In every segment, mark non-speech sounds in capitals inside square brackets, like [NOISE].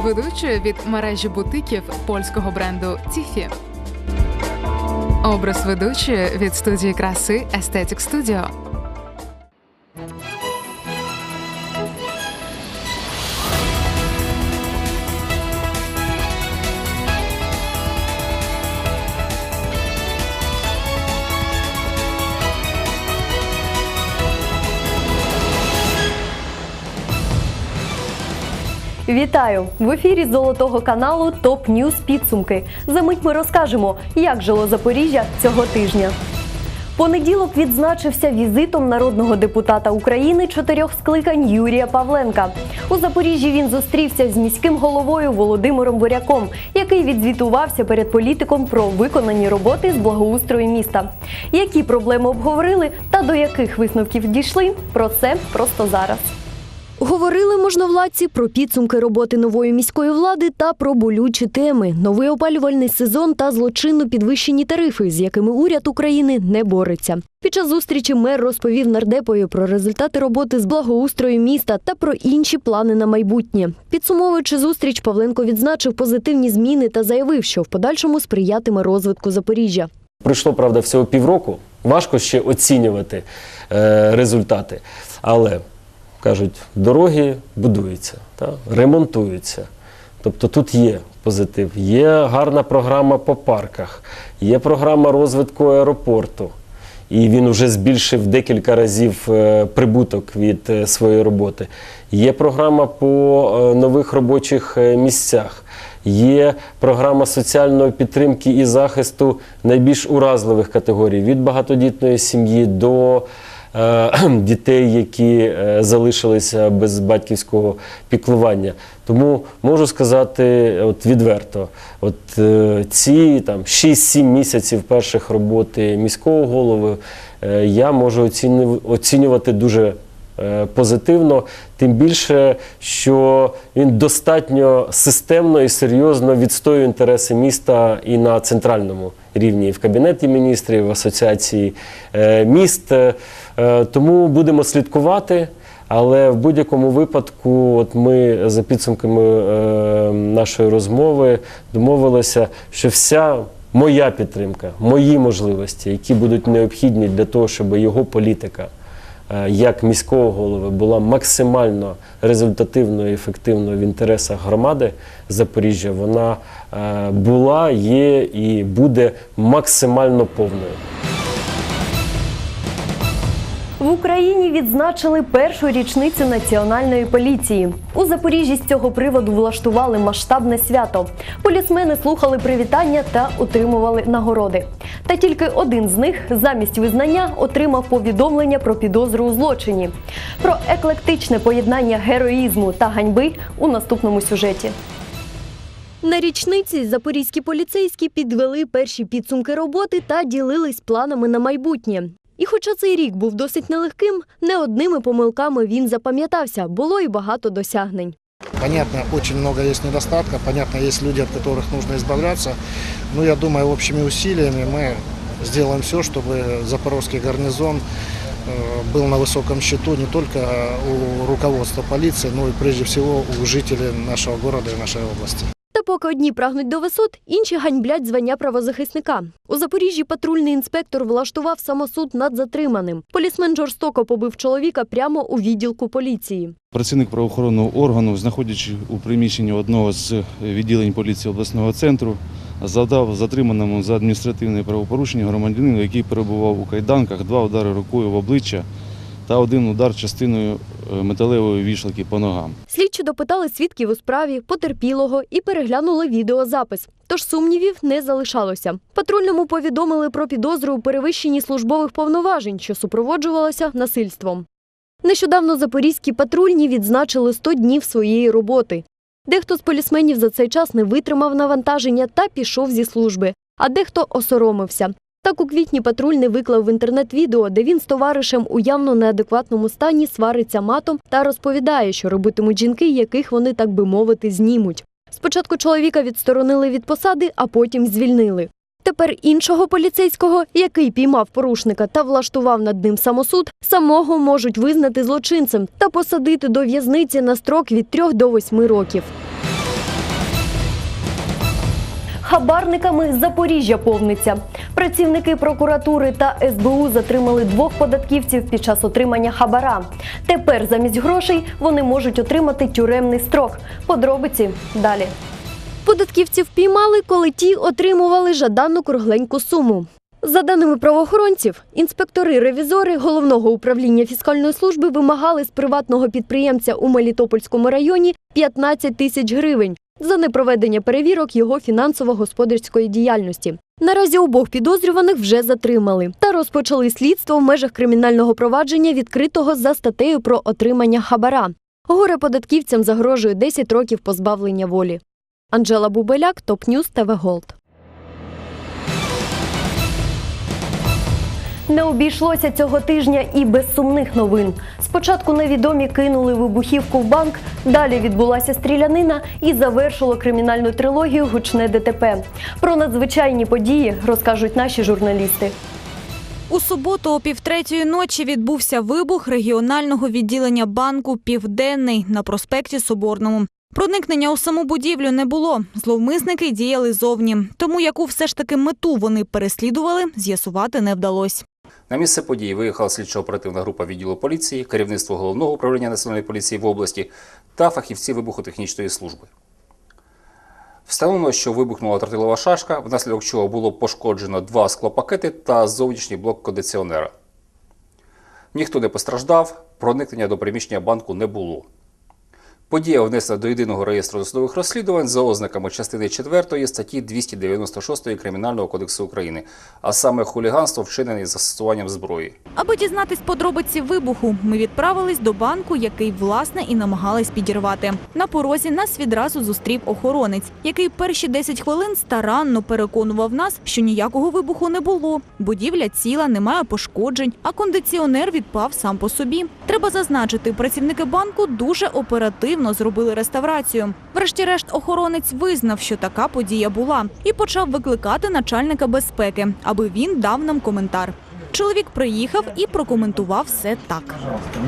ведучою від мережі бутиків польського бренду Тіфі. Образ ведучої від студії краси Aesthetic Studio. Вітаю в ефірі золотого каналу Топ Ньюз підсумки. За мить ми розкажемо, як жило Запоріжжя цього тижня. Понеділок відзначився візитом народного депутата України чотирьох скликань Юрія Павленка. У Запоріжжі він зустрівся з міським головою Володимиром Буряком, який відзвітувався перед політиком про виконані роботи з благоустрою міста. Які проблеми обговорили та до яких висновків дійшли? Про це просто зараз. Говорили можновладці про підсумки роботи нової міської влади та про болючі теми: новий опалювальний сезон та злочинно підвищені тарифи, з якими уряд України не бореться. Під час зустрічі мер розповів нардепові про результати роботи з благоустрою міста та про інші плани на майбутнє. Підсумовуючи зустріч, Павленко відзначив позитивні зміни та заявив, що в подальшому сприятиме розвитку Запоріжжя. Пройшло, правда, всього півроку. Важко ще оцінювати е, результати. Але кажуть, дороги будуються, та, ремонтуються. Тобто тут є позитив, є гарна програма по парках, є програма розвитку аеропорту. І він вже збільшив декілька разів е, прибуток від е, своєї роботи. Є програма по е, нових робочих місцях. Є програма соціальної підтримки і захисту найбільш уразливих категорій від багатодітної сім'ї до [CLEARS THROAT] дітей, які е, залишилися без батьківського піклування. Тому можу сказати от відверто, от е, ці там 6-7 місяців перших роботи міського голови е, я можу оцінювати, дуже е, позитивно, тим більше, що він достатньо системно і серйозно відстоює інтереси міста і на центральному рівні, і в кабінеті міністрів, в асоціації е, міст. Е, Тому будемо слідкувати. Але в будь-якому випадку, от ми за підсумками е, нашої розмови домовилися, що вся моя підтримка, мої можливості, які будуть необхідні для того, щоб його політика е, як міського голови була максимально результативною і ефективною в інтересах громади Запоріжжя, вона була, є і буде максимально повною. В Україні відзначили першу річницю національної поліції. У Запоріжжі з цього приводу влаштували масштабне свято. Полісмени слухали привітання та отримували нагороди. Та тільки один з них замість визнання отримав повідомлення про підозру у злочині. Про еклектичне поєднання героїзму та ганьби у наступному сюжеті. На річниці запорізькі поліцейські підвели перші підсумки роботи та ділились планами на майбутнє. І хоча цей рік був досить нелегким, не одними помилками він запам'ятався, було і багато досягнень. Понятно, очень много есть недостатков, понятно, есть люди, от которых нужно избавляться. Но я думаю, общими усилиями мы сделаем все, чтобы Запорожский гарнизон э, был на высоком счету не только у руководства полиции, но и прежде всего у жителей нашего города и нашей области. Та поки одні прагнуть до висот, інші ганьблять звання правозахисника. У Запоріжжі патрульний інспектор влаштував самосуд над затриманим. Полісмен жорстоко побив чоловіка прямо у відділку поліції. Працівник правоохоронного органу, знаходячи у приміщенні одного з відділень поліції обласного центру, завдав затриманому за адміністративне правопорушення громадянину, який перебував у кайданках, два удари рукою в обличчя та один удар частиною е, металевої вішалки по ногам. Слідчі допитали свідків у справі, потерпілого і переглянули відеозапис. Тож сумнівів не залишалося. Патрульному повідомили про підозру у перевищенні службових повноважень, що супроводжувалося насильством. Нещодавно запорізькі патрульні відзначили 100 днів своєї роботи. Дехто з полісменів за цей час не витримав навантаження та пішов зі служби, а дехто осоромився. Так у квітні патрульний виклав в інтернет відео, де він з товаришем у явно неадекватному стані свариться матом та розповідає, що робитимуть жінки, яких вони, так би мовити, знімуть. Спочатку чоловіка відсторонили від посади, а потім звільнили. Тепер іншого поліцейського, який піймав порушника та влаштував над ним самосуд, самого можуть визнати злочинцем та посадити до в'язниці на строк від 3 до 8 років. Хабарниками Запоріжжя повниться. Працівники прокуратури та СБУ затримали двох податківців під час отримання хабара. Тепер замість грошей вони можуть отримати тюремний строк. Подробиці далі. Податківців піймали, коли ті отримували жадану кругленьку суму. За даними правоохоронців, інспектори-ревізори головного управління фіскальної служби вимагали з приватного підприємця у Мелітопольському районі 15 тисяч гривень за непроведення перевірок його фінансово-господарської діяльності. Наразі обох підозрюваних вже затримали та розпочали слідство в межах кримінального провадження, відкритого за статтею про отримання хабара. Горе податківцям загрожує 10 років позбавлення волі. Анжела Бубеляк, Топ Ньюс, ТВ Голд. Не обійшлося цього тижня і без сумних новин. Спочатку невідомі кинули вибухівку в банк, далі відбулася стрілянина і завершило кримінальну трилогію гучне ДТП. Про надзвичайні події розкажуть наші журналісти. У суботу о півтретьої ночі відбувся вибух регіонального відділення банку Південний на проспекті Соборному. Проникнення у саму будівлю не було. Зловмисники діяли зовні. Тому яку все ж таки мету вони переслідували, з'ясувати не вдалося. На місце події виїхала слідчо-оперативна група відділу поліції, керівництво головного управління національної поліції в області та фахівці вибухотехнічної служби. Встановлено, що вибухнула тротилова шашка, внаслідок чого було пошкоджено два склопакети та зовнішній блок кондиціонера. Ніхто не постраждав, проникнення до приміщення банку не було. Подія внесена до єдиного реєстру досудових розслідувань за ознаками частини 4 статті 296 Кримінального кодексу України, а саме хуліганство вчинене із застосуванням зброї. Аби дізнатись подробиці вибуху, ми відправились до банку, який власне і намагались підірвати. На порозі нас відразу зустрів охоронець, який перші 10 хвилин старанно переконував нас, що ніякого вибуху не було. Будівля ціла, немає пошкоджень, а кондиціонер відпав сам по собі. Треба зазначити, працівники банку дуже оперативно зробили реставрацію. Врешті-решт, охоронець визнав, що така подія була, і почав викликати начальника безпеки, аби він дав нам коментар. Чоловік приїхав і прокоментував все так.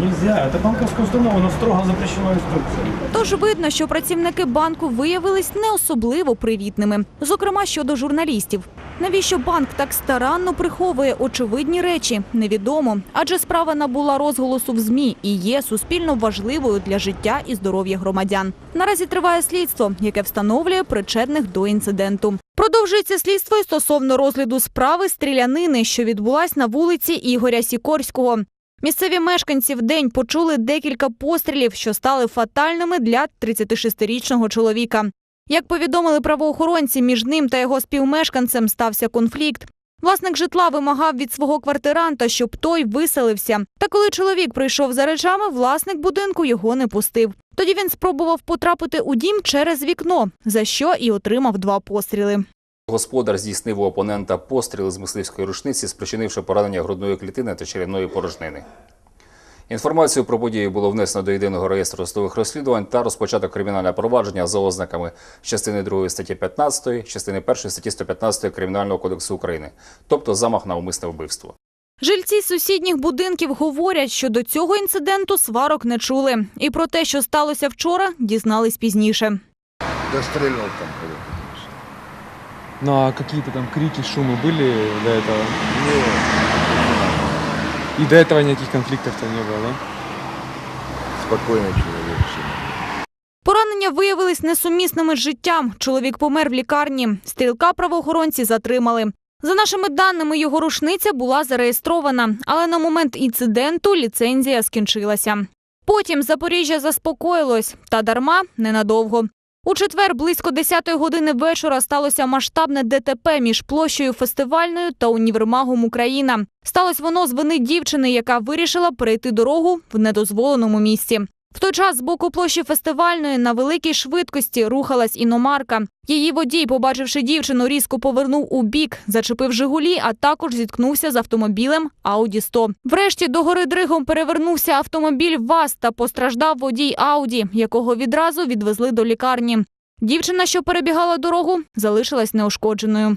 Нельзя, это банковская установа, но строго запрещено инструкцией. Тож видно, що працівники банку виявились не особливо привітними, зокрема щодо журналістів. Навіщо банк так старанно приховує очевидні речі, невідомо, адже справа набула розголосу в змі і є суспільно важливою для життя і здоров'я громадян. Наразі триває слідство, яке встановлює причетних до інциденту. Продовжується слідство й стосовно розгляду справи стрілянини, що відбулась на вулиці Ігоря Сікорського. Місцеві мешканці в день почули декілька пострілів, що стали фатальними для 36-річного чоловіка. Як повідомили правоохоронці, між ним та його співмешканцем стався конфлікт. Власник житла вимагав від свого квартиранта, щоб той виселився. Та коли чоловік прийшов за речами, власник будинку його не пустив. Тоді він спробував потрапити у дім через вікно, за що і отримав два постріли. Господар здійснив у опонента постріл з мисливської рушниці, спричинивши поранення грудної клітини та черевної порожнини. Інформацію про подію було внесено до єдиного реєстру судових розслідувань та розпочато кримінальне провадження за ознаками частини 2 статті 15, частини 1 статті 115 Кримінального кодексу України, тобто замах на умисне вбивство. Жильці сусідніх будинків говорять, що до цього інциденту сварок не чули. І про те, що сталося вчора, дізнались пізніше. Да стрельнул там кого-то. Ну а какие-то там крики, шумы были до этого? И до этого никаких конфликтов-то не было, да? Спокойный человек. всё. Поранення виявились несумісними з життям. Чоловік помер в лікарні. Стрілка правоохоронці затримали. За нашими даними, його рушниця була зареєстрована, але на момент інциденту ліцензія скінчилася. Потім Запоріжжя заспокоїлось, та дарма ненадовго. У четвер близько 10-ї години вечора сталося масштабне ДТП між площею фестивальною та універмагом Україна. Сталося воно з вини дівчини, яка вирішила перейти дорогу в недозволеному місці. В той час з боку площі фестивальної на великій швидкості рухалась іномарка. Її водій, побачивши дівчину, різко повернув у бік, зачепив Жигулі, а також зіткнувся з автомобілем Ауді 100. Врешті до гори дригом перевернувся автомобіль ВАЗ та постраждав водій Ауді, якого відразу відвезли до лікарні. Дівчина, що перебігала дорогу, залишилась неушкодженою.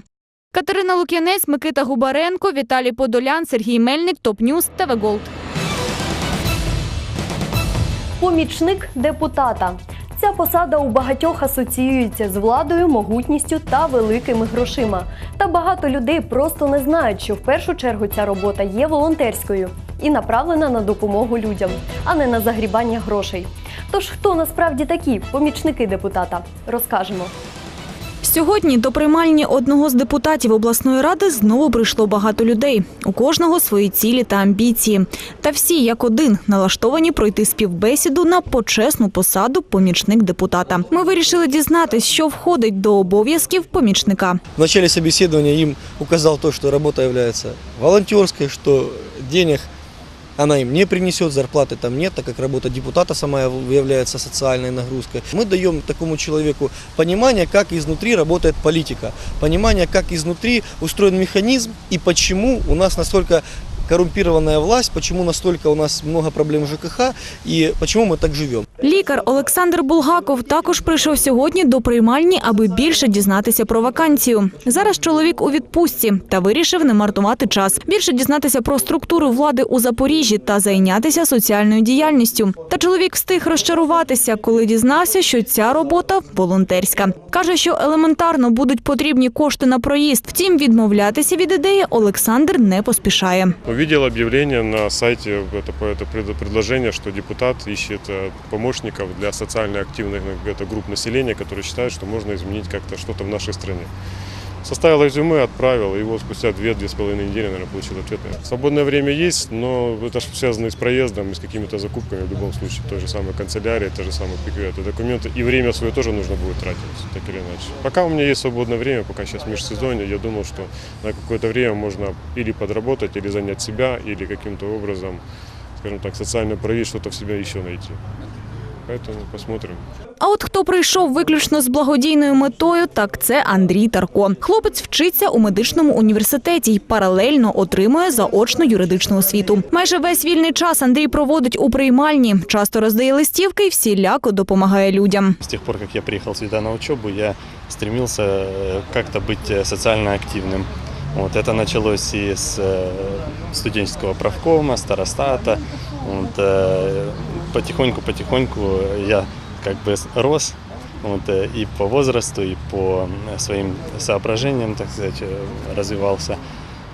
Катерина Лук'янець, Микита Губаренко, Віталій Подолян, Сергій Мельник, Топ Ньюз, ТВ Голд. Помічник депутата. Ця посада у багатьох асоціюється з владою, могутністю та великими грошима. Та багато людей просто не знають, що в першу чергу ця робота є волонтерською і направлена на допомогу людям, а не на загрібання грошей. Тож хто насправді такі помічники депутата, розкажемо. Сьогодні до приймальні одного з депутатів обласної ради знову прийшло багато людей. У кожного свої цілі та амбіції. Та всі як один налаштовані пройти співбесіду на почесну посаду помічник депутата. Ми вирішили дізнатись, що входить до обов'язків помічника. В начале собеседования им указал то, что работа является волонтерской, что денег она им не принесет, зарплаты там нет, так как работа депутата сама является социальной нагрузкой. Мы даем такому человеку понимание, как изнутри работает политика, понимание, как изнутри устроен механизм и почему у нас настолько коррумпированная власть, почему настолько у нас много проблем ЖКХ и почему мы так живем. Лікар Олександр Булгаков також прийшов сьогодні до приймальні, аби більше дізнатися про вакансію. Зараз чоловік у відпустці та вирішив не марнувати час. Більше дізнатися про структуру влади у Запоріжжі та зайнятися соціальною діяльністю. Та чоловік встиг розчаруватися, коли дізнався, що ця робота волонтерська. каже, що елементарно будуть потрібні кошти на проїзд. Втім, відмовлятися від ідеї Олександр не поспішає Увидел объявление на сайте, это, по- это пред- предложение, что депутат ищет э, помощников для социально активных ну, это, групп населения, которые считают, что можно изменить как-то что-то в нашей стране. Составил резюме, отправил, и вот спустя две-две с половиной недели, наверное, получил ответ. Свободное время есть, но это же связано и с проездом, и с какими-то закупками в любом случае. Той же самой канцелярии, те же самые PQR, документы. И время свое тоже нужно будет тратить, так или иначе. Пока у меня есть свободное время, пока сейчас межсезонье, я думал, что на какое-то время можно или подработать, или занять себя, или каким-то образом, скажем так, социально проявить, что-то в себя еще найти. Поэтому посмотрим. А от хто прийшов виключно з благодійною метою, так це Андрій Тарко. Хлопець вчиться у медичному університеті й паралельно отримує заочну юридичну освіту. Майже весь вільний час Андрій проводить у приймальні, часто роздає листівки і всіляко допомагає людям. С тех пор, как я приехал сюда на учебу, я стремился э, как-то быть э, социально активным. Вот, это началось и с э, студенческого правкома, старостата. Вот, э, потихоньку-потихоньку я как бы с- рос вот, э, и по возрасту, и по м, своим соображениям, так сказать, э, развивался.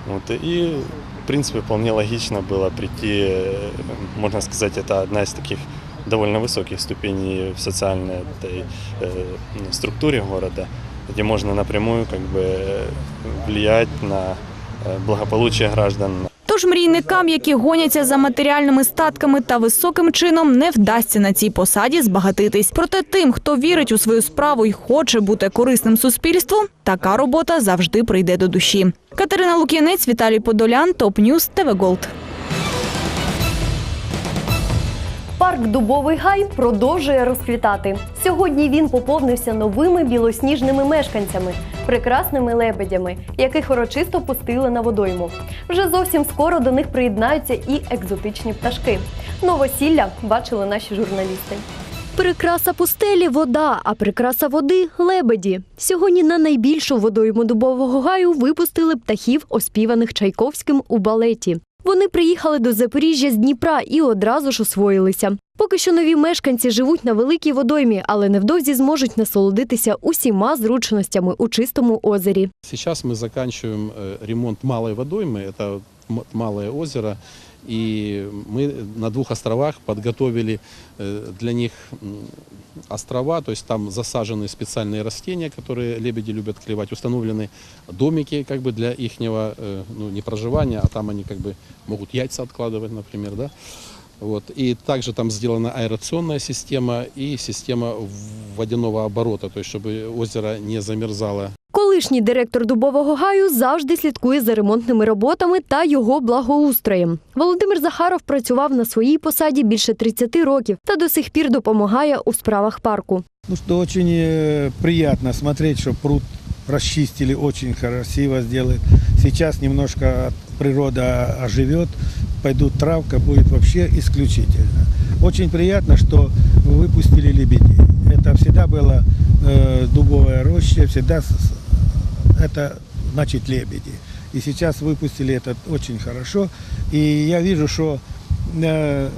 Вот, и, в принципе, вполне логично было прийти, э, можно сказать, это одна из таких довольно высоких ступеней в социальной этой, э, структуре города, где можно напрямую как бы э, влиять на э, благополучие граждан, Тож мрійникам, які гоняться за матеріальними статками та високим чином, не вдасться на цій посаді збагатитись. Проте тим, хто вірить у свою справу і хоче бути корисним суспільству, така робота завжди прийде до душі. Катерина Лук'янець, Віталій Подолян, Топ Ньюс, ТВ Голд. Парк Дубовий Гай продовжує розквітати. Сьогодні він поповнився новими білосніжними мешканцями, прекрасними лебедями, яких урочисто пустили на водойму. Вже зовсім скоро до них приєднаються і екзотичні пташки. Новосілля бачили наші журналісти. Прикраса пустелі вода, а прикраса води лебеді. Сьогодні на найбільшу водойму дубового гаю випустили птахів, оспіваних Чайковським у балеті. Вони приїхали до Запоріжжя з Дніпра і одразу ж освоїлися. Поки що нові мешканці живуть на великій водоймі, але невдовзі зможуть насолодитися усіма зручностями у чистому озері. Сейчас мы заканчиваем э, ремонт малой водоймы, это м- малое озеро, и мы на двух островах подготовили э, для них м, острова, то есть там засажены специальные растения, которые лебеди любят клевать, установлены домики как бы для ихнего ну, не проживания, а там они как бы могут яйца откладывать, например, да. Вот. И также там сделана аэрационная система и система в- водяного оборота, то есть чтобы озеро не замерзало Колишній директор дубового гаю завжди слідкує за ремонтними роботами та його благоустроєм. Володимир Захаров працював на своїй посаді більше 30 років та до сих пір допомагає у справах парку. Ну что очень э, приятно смотреть, что пруд расчистили, очень красиво сделали. Сейчас немножко природа оживет, пойдут травка, будет вообще исключительно. Очень приятно, что выпустили лебедей. Это всегда была э, дубовая роща, всегда с- с- это значит лебеди. И сейчас выпустили это очень хорошо. И я вижу, что э,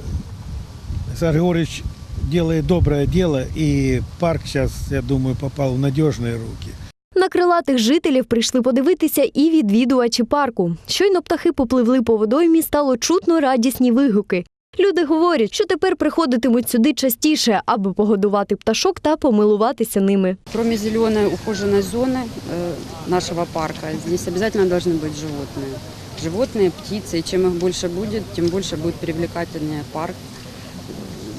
Александр Григорьевич делает доброе дело, и парк сейчас, я думаю, попал в надежные руки. На крилатих жителів прийшли подивитися і відвідувачі парку. Щойно птахи попливли по водоймі, стало чутно радісні вигуки. Люди говорять, що тепер приходитимуть сюди частіше, аби погодувати пташок та помилуватися ними. Кроме зеленой ухоженной зоны э, нашего парка, здесь обязательно должны быть животные. Животные, птицы. И чем их больше будет, тем больше будет привлекательнее парк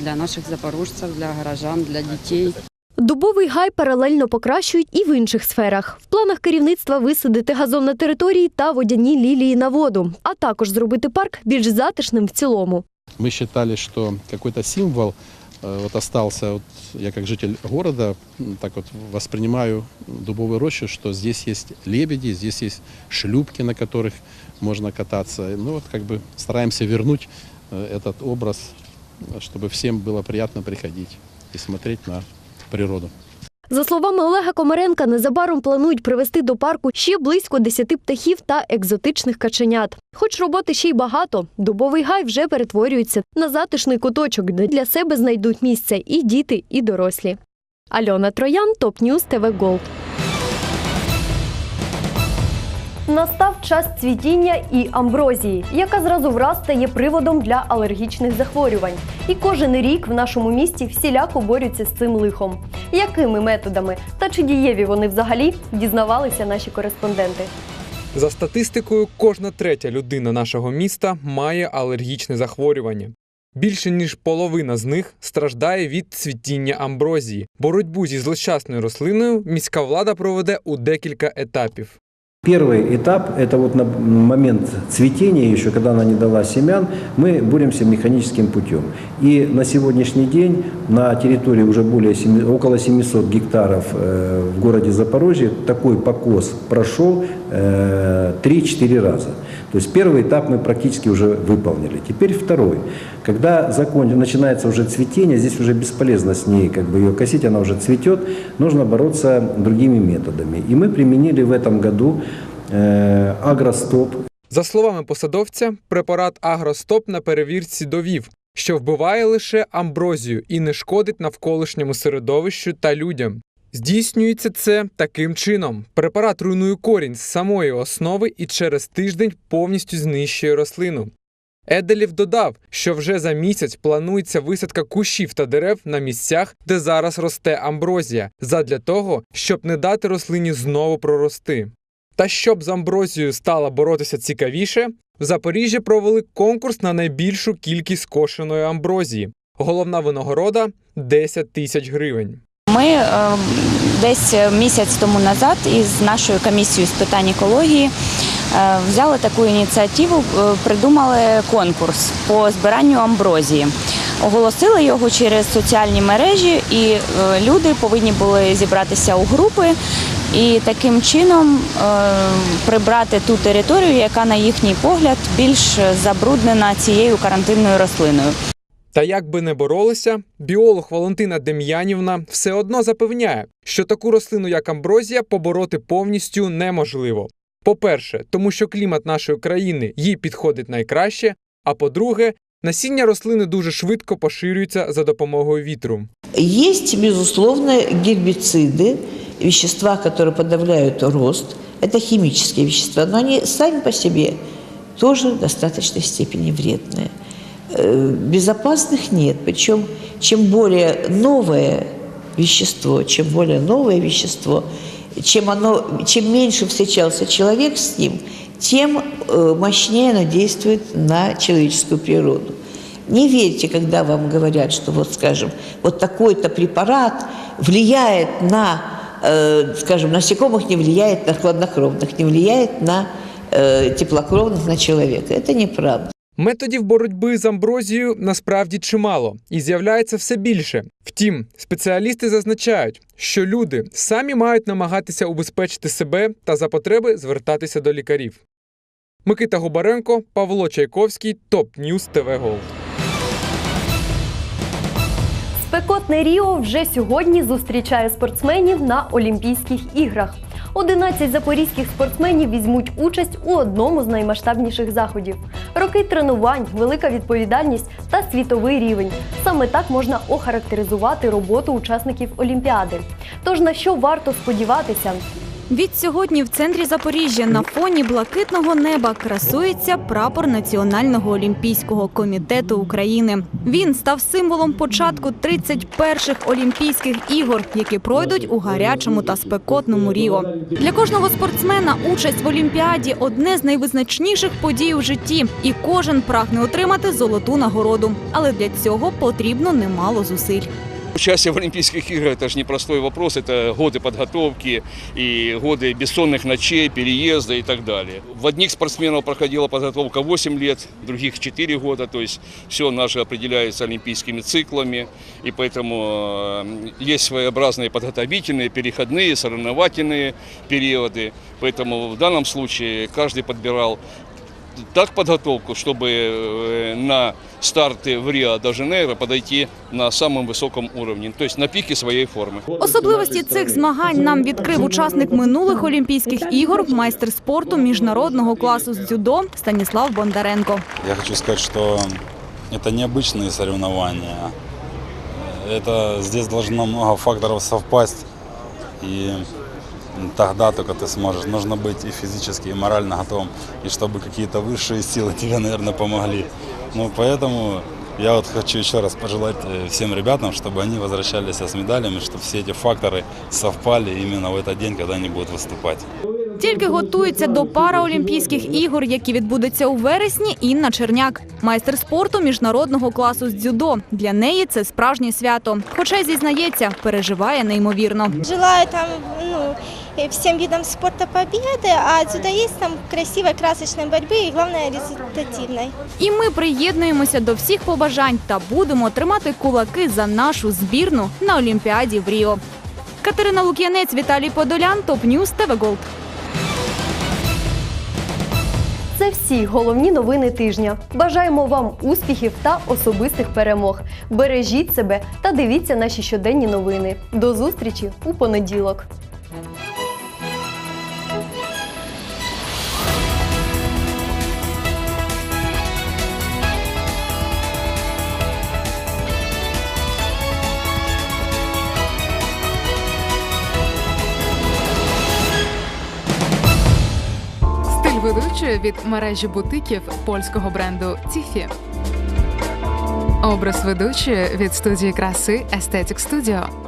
для наших запорожцев, для горожан, для детей. Дубовий гай паралельно покращують і в інших сферах. В планах керівництва висадити газон на території та водяні лілії на воду, а також зробити парк більш затишним в цілому. Мы считали, что какой-то символ э, вот остался. Вот я как житель города м, так вот воспринимаю дубовую рощу, что здесь есть лебеди, здесь есть шлюпки, на которых можно кататься. Ну вот как бы стараемся вернуть э, этот образ, э, чтобы всем было приятно приходить и смотреть на природу. За словами Олега Комаренка, незабаром планують привезти до парку ще близько 10 птахів та екзотичних каченят. Хоч роботи ще й багато, дубовий гай вже перетворюється на затишний куточок, де для себе знайдуть місце і діти, і дорослі. Альона Троян, Топ Ньюз ТВ Голд. Настав час цвітіння і амброзії, яка зразу враз стає приводом для алергічних захворювань. І кожен рік в нашому місті всіляко борються з цим лихом. Якими методами та чи дієві вони взагалі дізнавалися наші кореспонденти? За статистикою, кожна третя людина нашого міста має алергічне захворювання. Більше ніж половина з них страждає від цвітіння амброзії. Боротьбу зі злощасною рослиною міська влада проведе у декілька етапів. Первый этап – это вот на момент цветения, еще когда она не дала семян, мы боремся механическим путем. И на сегодняшний день на территории уже более семи- около 700 гектаров э, в городе Запорожье такой покос прошел э, 3-4 раза. То есть первый этап мы практически уже выполнили. Теперь второй. Когда закон, начинается уже цветение, здесь уже бесполезно с ней как бы ее косить, она уже цветет, нужно бороться другими методами. И мы применили в этом году э, агростоп. За словами посадовця, препарат Агростоп на перевірці довів, що вбиває лише амброзію і не шкодить навколишньому середовищу та людям. Здійснюється це таким чином: препарат руйнує корінь з самої основи і через тиждень повністю знищує рослину. Еделів додав, що вже за місяць планується висадка кущів та дерев на місцях, де зараз росте амброзія, задля того, щоб не дати рослині знову прорости. Та щоб з амброзією стало боротися цікавіше, в Запоріжжі провели конкурс на найбільшу кількість скошеної амброзії. Головна винагорода 10 тисяч гривень. Ми е, десь місяць тому назад із нашою комісією з питань екології е, взяли таку ініціативу, е, придумали конкурс по збиранню амброзії. Оголосили його через соціальні мережі, і люди повинні були зібратися у групи і таким чином прибрати ту територію, яка, на їхній погляд, більш забруднена цією карантинною рослиною. Та як би не боролися, біолог Валентина Дем'янівна все одно запевняє, що таку рослину, як амброзія, побороти повністю неможливо. По-перше, тому що клімат нашої країни їй підходить найкраще. А по-друге, насіння рослини дуже швидко поширюється за допомогою вітру. Есть, безусловно, гербициды, вещества, которые подавляют рост. Это химические вещества, но они сами по себе тоже в достаточной степени вредные. Э, Безопасных нет. Причем, чем более новое вещество, чем более новое вещество, чем, оно, чем меньше встречался человек с ним, тем э, мощнее оно действует на человеческую природу. Не верьте, когда вам говорят, что вот, скажем, вот такой-то препарат влияет на, э, скажем, насекомых, не влияет на хладнокровных, не влияет на э, теплокровных, на человека. Это неправда. Методів боротьби з амброзією насправді чимало і з'являється все більше. Втім, спеціалісти зазначають, що люди самі мають намагатися убезпечити себе та за потреби звертатися до лікарів. Микита Губаренко, Павло Чайковський, Топ Ньюз ТВ Голд. Спекотне Ріо вже сьогодні зустрічає спортсменів на Олімпійських іграх. 11 запорізьких спортсменів візьмуть участь у одному з наймасштабніших заходів. Роки тренувань, велика відповідальність та світовий рівень. Саме так можна охарактеризувати роботу учасників Олімпіади. Тож на що варто сподіватися? Від сьогодні в центрі Запоріжжя на фоні блакитного неба красується прапор Національного олімпійського комітету України. Він став символом початку 31-х Олімпійських ігор, які пройдуть у гарячому та спекотному Ріо. Для кожного спортсмена участь в Олімпіаді одне з найвизначніших подій у житті, і кожен прагне отримати золоту нагороду. Але для цього потрібно немало зусиль. Участие в Олимпийских играх – это же непростой вопрос, это годы подготовки и годы бессонных ночей, переезда и так далее. В одних спортсменов проходила подготовка 8 лет, в других 4 года, то есть все наше определяется олимпийскими циклами, и поэтому э, есть своеобразные подготовительные, переходные, соревновательные периоды. Поэтому в данном случае каждый подбирал так подготовку, чтобы э, на старты в Рио-де-Жанейро подойти на самом высоком уровне, то есть на пике своей формы. Особливості цих змагань нам відкрив учасник минулих Олімпійських ігор, майстер спорту міжнародного класу з дзюдо Станіслав Бондаренко. Я хочу сказать, что это необычные соревнования. Это здесь должно много факторов совпасть. И тогда только ты сможешь. Нужно быть и физически, и морально готовым. И чтобы какие-то высшие силы тебе, наверное, помогли. Ну, поэтому я вот хочу еще раз пожелать э, всем ребятам, чтобы они возвращались с медалями, чтобы все эти факторы совпали именно в этот день, когда они будут выступать. Тільки готується до параолімпійських ігор, які відбудуться у вересні. Інна Черняк, майстер спорту міжнародного класу з дзюдо. Для неї це справжнє свято. Хоча й зізнається, переживає неймовірно. Желаю там ну, э, всем видам спорта победы, а дзюдоистам красивой, красочной борьбы и, главное, результативной. І ми приєднуємося до всіх побажань та будемо тримати кулаки за нашу збірну на Олімпіаді в Ріо. Катерина Лук'янець, Віталій Подолян, Топ Ньюс, ТВ Голд. Це всі головні новини тижня. Бажаємо вам успіхів та особистих перемог. Бережіть себе та дивіться наші щоденні новини. До зустрічі у понеділок. Стиль від мережі бутиків польського бренду Тіфі. Образ ведучої від студії краси Aesthetic Studio.